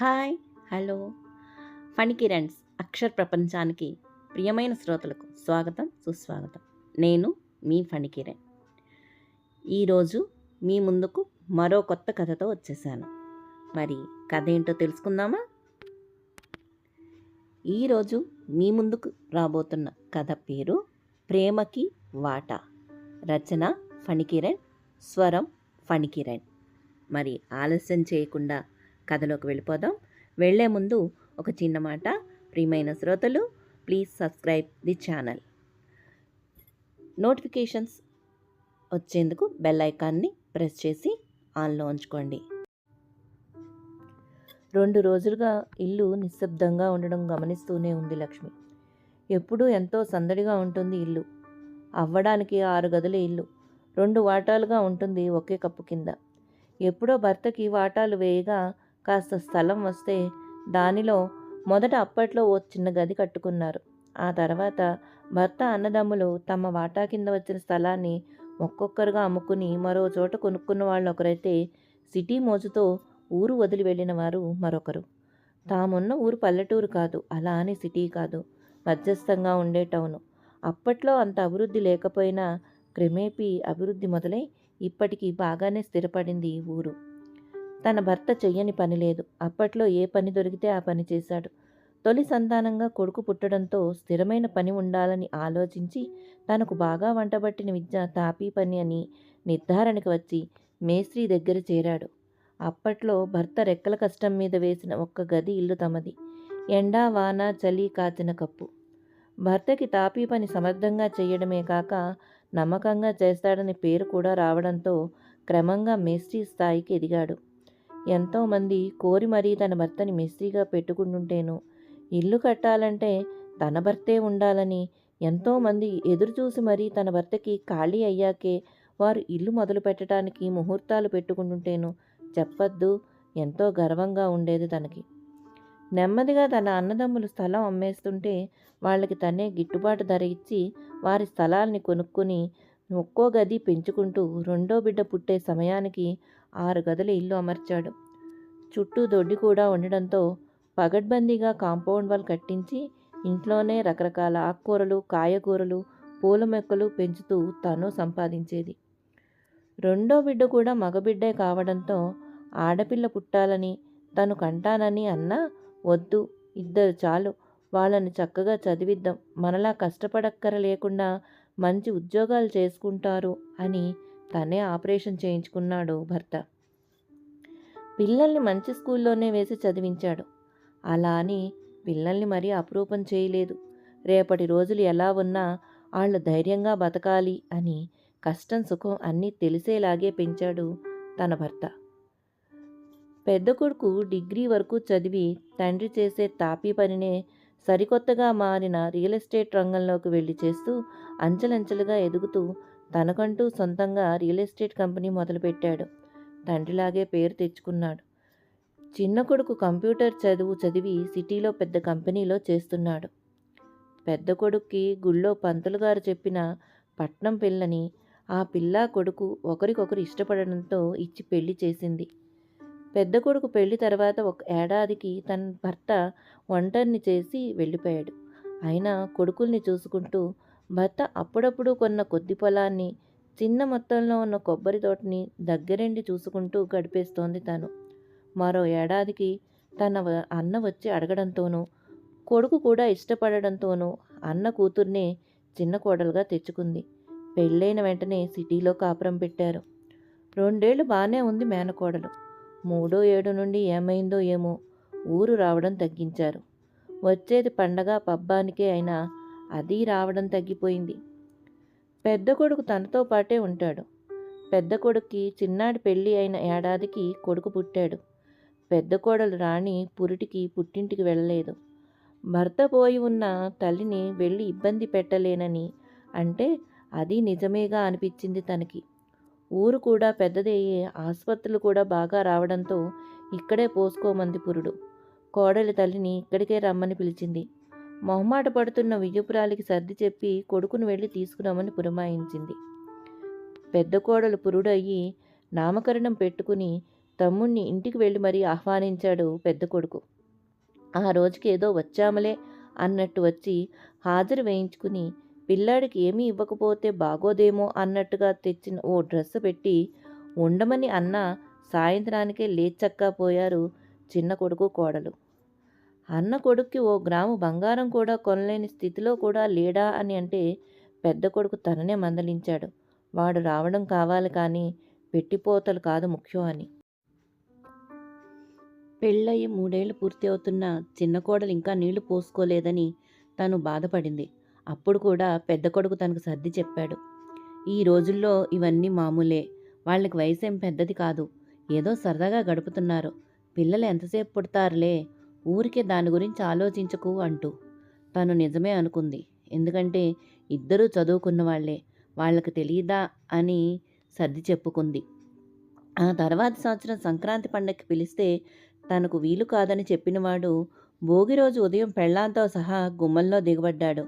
Hi hello. Phani అక్షర ప్రపంచానికి ప్రియమైన శ్రోతలకు స్వాగతం సుస్వాగతం. నేను మీ ఫణికిరణ్. ఈరోజు మీ ముందుకు మరో కొత్త కథతో వచ్చేసాను. మరి కథ ఏంటో తెలుసుకుందామా? ఈరోజు మీ ముందుకు రాబోతున్న కథ పేరు ప్రేమకి వాటా. రచన ఫణికిరణ్ స్వరం ఫణికిరణ్. మరి ఆలస్యం చేయకుండా కథలోకి వెళ్ళిపోదాం. వెళ్ళే ముందు ఒక చిన్న మాట. ప్రియమైన శ్రోతలు please subscribe the channel notifications వచ్చేందుకు బెల్ ఐకాన్ని ప్రెస్ చేసి ఆన్లో ఉంచుకోండి. రెండు రోజులుగా ఇల్లు నిశ్శబ్దంగా ఉండడం గమనిస్తూనే ఉంది లక్ష్మి. ఎప్పుడూ ఎంతో సందడిగా ఉంటుంది ఇల్లు. అవ్వడానికి ఆరు గదుల ఇల్లు. రెండు వాటాలుగా ఉంటుంది ఒకే కప్పు కింద. ఎప్పుడో భర్తకి వాటాలు వేయగా కాస్త స్థలం వస్తే దానిలో మొదట అప్పట్లో ఓ చిన్న గది కట్టుకున్నారు. ఆ తర్వాత భర్త అన్నదమ్ములు తమ వాటా కింద వచ్చిన స్థలాన్ని ఒక్కొక్కరుగా అమ్ముకుని మరో చోట కొనుక్కున్న వాళ్ళు ఒకరైతే సిటీ మోజుతో ఊరు వదిలి వెళ్ళిన వారు మరొకరు. తామున్న ఊరు పల్లెటూరు కాదు అలా అని సిటీ కాదు మధ్యస్థంగా ఉండే టౌను. అప్పట్లో అంత అభివృద్ధి లేకపోయినా క్రమేపీ అభివృద్ధి మొదలై ఇప్పటికీ బాగానే స్థిరపడింది ఈ ఊరు. తన భర్త చెయ్యని పని లేదు. అప్పట్లో ఏ పని దొరికితే ఆ పని చేశాడు. తొలి సంతానంగా కొడుకు పుట్టడంతో స్థిరమైన పని ఉండాలని ఆలోచించి తనకు బాగా వంటబట్టిన విద్య తాపీ పని అని నిర్ధారణకు వచ్చి మేస్త్రి దగ్గర చేరాడు. అప్పట్లో భర్త రెక్కల కష్టం మీద వేసిన ఒక్క గది ఇల్లు తమది. ఎండా వాన చలి కాచిన కప్పు. భర్తకి తాపీ పని సమర్థంగా చేయడమే కాక నమ్మకంగా చేస్తాడని పేరు కూడా రావడంతో క్రమంగా మేస్త్రి స్థాయికి ఎదిగాడు. ఎంతోమంది కోరి మరీ తన భర్తని మిస్త్రీగా పెట్టుకుంటుంటేను. ఇల్లు కట్టాలంటే తన భర్తే ఉండాలని ఎంతోమంది ఎదురుచూసి మరీ తన భర్తకి ఖాళీ అయ్యాకే వారు ఇల్లు మొదలు పెట్టడానికి ముహూర్తాలు పెట్టుకుంటుంటేను చెప్పద్దు ఎంతో గర్వంగా ఉండేది తనకి. నెమ్మదిగా తన అన్నదమ్ములు స్థలం అమ్మేస్తుంటే వాళ్ళకి తనే గిట్టుబాటు ధర ఇచ్చి వారి స్థలాల్ని కొనుక్కొని ఒక్కో గది పెంచుకుంటూ రెండో బిడ్డ పుట్టే సమయానికి ఆరు గదుల ఇల్లు అమర్చాడు. చుట్టూ దొడ్డి కూడా ఉండడంతో పగడ్బందీగా కాంపౌండ్ వాల్ కట్టించి ఇంట్లోనే రకరకాల ఆకుకూరలు కాయగూరలు పూల మొక్కలు పెంచుతూ తను సంపాదించేది. రెండో బిడ్డ కూడా మగబిడ్డే కావడంతో ఆడపిల్ల పుట్టాలని తను కంటానని అన్నా వద్దు ఇద్దరు చాలు వాళ్ళని చక్కగా చదివిద్దాం మనలా కష్టపడక్కర లేకుండా మంచి ఉద్యోగాలు చేసుకుంటారు అని తనే ఆపరేషన్ చేయించుకున్నాడు భర్త. పిల్లల్ని మంచి స్కూల్లోనే వేసి చదివించాడు. అలా అని పిల్లల్ని మరీ అపురూపం చేయలేదు. రేపటి రోజులు ఎలా ఉన్నా వాళ్ళు ధైర్యంగా బతకాలి అని కష్టం సుఖం అన్నీ తెలిసేలాగే పెంచాడు తన భర్త. పెద్ద కొడుకు డిగ్రీ వరకు చదివి తండ్రి చేసే తాపీ పనినే సరికొత్తగా మారిన రియల్ ఎస్టేట్ రంగంలోకి వెళ్ళి చేస్తూ అంచెలంచెలుగా ఎదుగుతూ తనకంటూ సొంతంగా రియల్ ఎస్టేట్ కంపెనీ మొదలుపెట్టాడు. తండ్రిలాగే పేరు తెచ్చుకున్నాడు. చిన్న కొడుకు కంప్యూటర్ చదువు చదివి సిటీలో పెద్ద కంపెనీలో చేస్తున్నాడు. పెద్ద కొడుక్కి గుళ్ళో పంతులు గారు చెప్పిన పట్నం పిల్లని ఆ పిల్ల కొడుకు ఒకరికొకరు ఇష్టపడడంతో ఇచ్చి పెళ్ళి చేసింది. పెద్ద కొడుకు పెళ్ళి తర్వాత ఒక ఏడాదికి తన భర్త ఒంటరిని చేసి వెళ్ళిపోయాడు. అయినా కొడుకుల్ని చూసుకుంటూ భర్త అప్పుడప్పుడు కొన్న కొద్ది పొలాన్ని చిన్న మొత్తంలో ఉన్న కొబ్బరి తోటని దగ్గరండి చూసుకుంటూ గడిపేస్తోంది తను. మరో ఏడాదికి తన అన్న వచ్చి అడగడంతోనూ కొడుకు కూడా ఇష్టపడడంతోనూ అన్న కూతుర్నే చిన్న కోడలుగా తెచ్చుకుంది. పెళ్ళైన వెంటనే సిటీలో కాపురం పెట్టారు. రెండేళ్ళు బాగానే ఉంది మేనకోడలు. మూడో ఏడు నుండి ఏమైందో ఏమో ఊరు రావడం తగ్గించారు. వచ్చేది పండగ పబ్బానికే అయినా అది రావడం తగ్గిపోయింది. పెద్ద కొడుకు తనతో పాటే ఉంటాడు. పెద్ద కొడుక్కి చిన్నాడి పెళ్ళి అయిన ఏడాదికి కొడుకు పుట్టాడు. పెద్ద కోడలు రాణి పురిటికి పుట్టింటికి వెళ్ళలేదు. భర్త పోయి ఉన్న తల్లిని వెళ్ళి ఇబ్బంది పెట్టలేనని అంటే అది నిజమేగా అనిపించింది తనకి. ఊరు కూడా పెద్దదయ్యే ఆసుపత్రులు కూడా బాగా రావడంతో ఇక్కడే పోసుకోమంది పురుడు. కోడలి తల్లిని ఇక్కడికే రమ్మని పిలిచింది. మొహమాట పడుతున్న విజయపురాలికి సర్ది చెప్పి కొడుకును వెళ్ళి తీసుకురామని పురమాయించింది. పెద్ద కోడలు పురుడయ్యి నామకరణం పెట్టుకుని తమ్ముణ్ణి ఇంటికి వెళ్ళి మరీ ఆహ్వానించాడు పెద్ద కొడుకు. ఆ రోజుకి ఏదో వచ్చామలే అన్నట్టు వచ్చి హాజరు వేయించుకుని పిల్లాడికి ఏమీ ఇవ్వకపోతే బాగోదేమో అన్నట్టుగా తెచ్చిన ఓ డ్రెస్ పెట్టి ఉండమని అన్న సాయంత్రానికే లేచక్కా పోయారు చిన్న కొడుకు కోడలు. అన్న కొడుక్కి ఓ గ్రాము బంగారం కూడా కొనలేని స్థితిలో కూడా లేడా అని అంటే పెద్ద కొడుకు తననే మందలించాడు. వాడు రావడం కావాలి కానీ పెట్టిపోతలు కాదు ముఖ్యం అని. పెళ్ళయి మూడేళ్ళు పూర్తి అవుతున్న చిన్న కోడలు ఇంకా నీళ్ళు పోసుకోలేదని తను బాధపడింది. అప్పుడు కూడా పెద్ద కొడుకు తనకు సర్ది చెప్పాడు. ఈ రోజుల్లో ఇవన్నీ మామూలే. వాళ్ళకి వయసు ఏం పెద్దది కాదు. ఏదో సరదాగా గడుపుతున్నారు. పిల్లలు ఎంతసేపు పుడతారులే? ఊరికే దాని గురించి ఆలోచించకు అంటూ తను నిజమే అనుకుంది. ఎందుకంటే ఇద్దరూ చదువుకున్న వాళ్ళే వాళ్ళకి తెలియదా అని సర్ది చెప్పుకుంది. ఆ తర్వాత సంవత్సరం సంక్రాంతి పండగకి పిలిస్తే తనకు వీలు కాదని చెప్పినవాడు భోగి రోజు ఉదయం పెళ్ళాంతో సహా గుమ్మంలో దిగబడ్డాడు.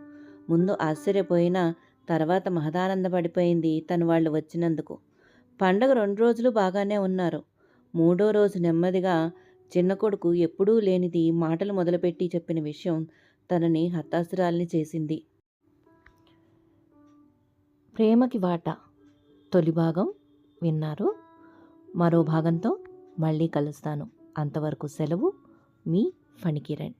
ముందు ఆశ్చర్యపోయినా తర్వాత మహదానందపడిపోయింది తను వాళ్ళు వచ్చినందుకు. పండగ రెండు రోజులు బాగానే ఉన్నారు. మూడో రోజు నెమ్మదిగా చిన్న కొడుకు ఎప్పుడూ లేనిది మాటలు మొదలుపెట్టి చెప్పిన విషయం తనని హతాశురాల్ని చేసింది. ప్రేమకి వాట. తొలి భాగం విన్నారు. మరో భాగంతో మళ్ళీ కలుస్తాను. అంతవరకు సెలవు మీ ఫణికిరణ్.